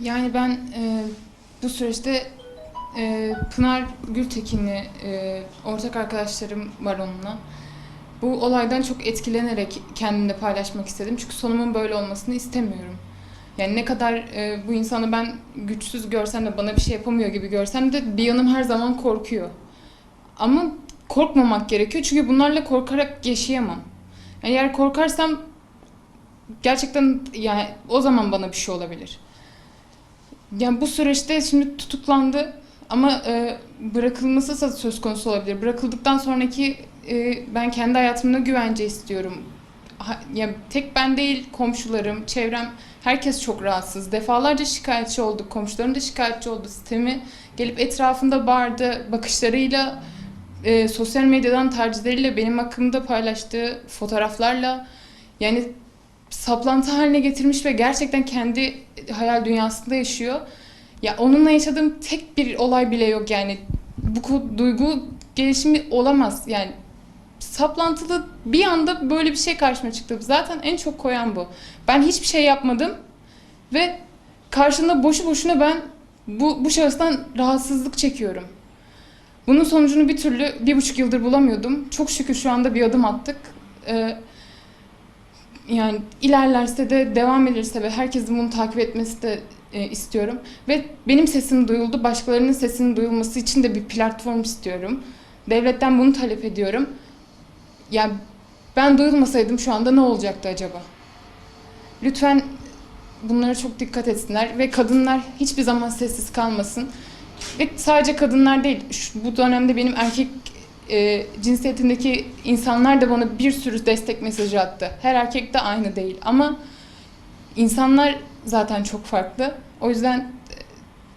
Yani ben e, bu süreçte e, Pınar Gültekin'le e, ortak arkadaşlarım var onunla. Bu olaydan çok etkilenerek kendimle paylaşmak istedim. Çünkü sonumun böyle olmasını istemiyorum. Yani ne kadar e, bu insanı ben güçsüz görsem de bana bir şey yapamıyor gibi görsem de bir yanım her zaman korkuyor. Ama korkmamak gerekiyor çünkü bunlarla korkarak yaşayamam. Yani eğer korkarsam gerçekten yani o zaman bana bir şey olabilir. Yani bu süreçte şimdi tutuklandı ama e, bırakılması da söz konusu olabilir. Bırakıldıktan sonraki e, ben kendi hayatımda güvence istiyorum. Ha, ya tek ben değil komşularım, çevrem herkes çok rahatsız. Defalarca şikayetçi olduk. Komşularım da şikayetçi oldu. Sistemi gelip etrafında bağırdı. Bakışlarıyla, e, sosyal medyadan tercihleriyle benim hakkımda paylaştığı fotoğraflarla yani saplantı haline getirmiş ve gerçekten kendi hayal dünyasında yaşıyor. Ya onunla yaşadığım tek bir olay bile yok yani. Bu duygu gelişimi olamaz yani. Saplantılı bir anda böyle bir şey karşıma çıktı. Zaten en çok koyan bu. Ben hiçbir şey yapmadım ve karşında boşu boşuna ben bu, bu şahıstan rahatsızlık çekiyorum. Bunun sonucunu bir türlü bir buçuk yıldır bulamıyordum. Çok şükür şu anda bir adım attık. Ee, yani ilerlerse de devam edilirse ve herkesin bunu takip etmesi de e, istiyorum. Ve benim sesim duyuldu. Başkalarının sesinin duyulması için de bir platform istiyorum. Devletten bunu talep ediyorum. Yani ben duyulmasaydım şu anda ne olacaktı acaba? Lütfen bunlara çok dikkat etsinler ve kadınlar hiçbir zaman sessiz kalmasın. Ve sadece kadınlar değil, şu, bu dönemde benim erkek e, cinsiyetindeki insanlar da bana bir sürü destek mesajı attı. Her erkek de aynı değil ama insanlar zaten çok farklı. O yüzden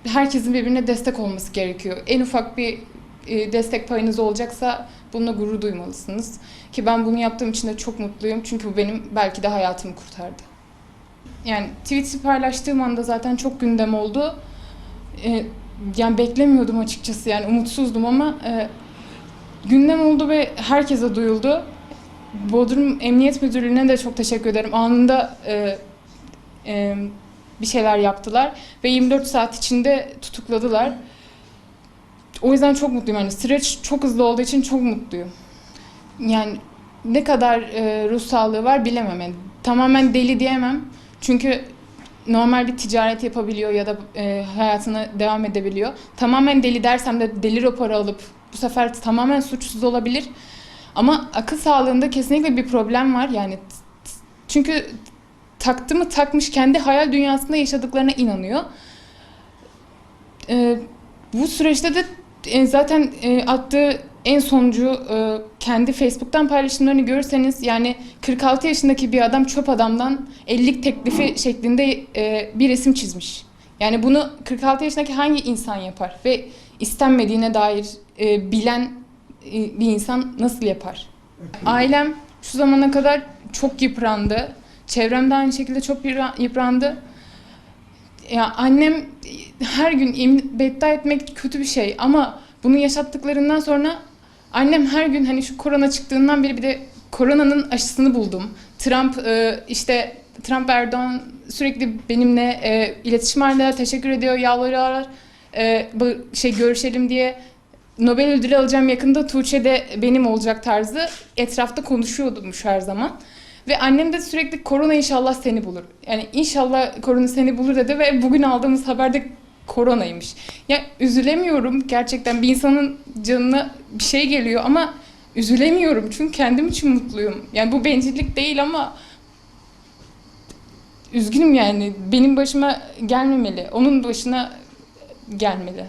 e, herkesin birbirine destek olması gerekiyor. En ufak bir e, destek payınız olacaksa bununla gurur duymalısınız. Ki ben bunu yaptığım için de çok mutluyum. Çünkü bu benim belki de hayatımı kurtardı. Yani tweet'i paylaştığım anda zaten çok gündem oldu. E, yani beklemiyordum açıkçası yani umutsuzdum ama e, gündem oldu ve herkese duyuldu. Bodrum Emniyet Müdürlüğü'ne de çok teşekkür ederim. Anında e, e, bir şeyler yaptılar ve 24 saat içinde tutukladılar. O yüzden çok mutluyum. Yani süreç çok hızlı olduğu için çok mutluyum. Yani ne kadar e, ruh sağlığı var bilemem. Yani tamamen deli diyemem. Çünkü normal bir ticaret yapabiliyor ya da e, hayatına devam edebiliyor. Tamamen deli dersem de deli raporu alıp bu sefer tamamen suçsuz olabilir. Ama akıl sağlığında kesinlikle bir problem var. Yani çünkü taktı mı takmış kendi hayal dünyasında yaşadıklarına inanıyor. E, bu süreçte de e, zaten e, attığı en sonuncu e, kendi Facebook'tan paylaşımlarını görürseniz yani 46 yaşındaki bir adam çöp adamdan 50'lik teklifi şeklinde e, bir resim çizmiş. Yani bunu 46 yaşındaki hangi insan yapar ve istenmediğine dair e, bilen e, bir insan nasıl yapar? Ailem şu zamana kadar çok yıprandı. Çevrem de aynı şekilde çok yıpra- yıprandı. Ya annem her gün beddua etmek kötü bir şey ama bunu yaşattıklarından sonra annem her gün hani şu korona çıktığından beri bir de koronanın aşısını buldum. Trump e, işte Trump Erdoğan sürekli benimle e, iletişim halinde teşekkür ediyor, yalvarıyorlar. E, bu şey görüşelim diye Nobel ödülü alacağım yakında Tuğçe de benim olacak tarzı etrafta konuşuyordumuş her zaman. Ve annem de sürekli korona inşallah seni bulur. Yani inşallah korona seni bulur dedi ve bugün aldığımız haberde koronaymış. Ya üzülemiyorum gerçekten bir insanın canına bir şey geliyor ama üzülemiyorum çünkü kendim için mutluyum. Yani bu bencillik değil ama üzgünüm yani benim başıma gelmemeli. Onun başına gelmeli.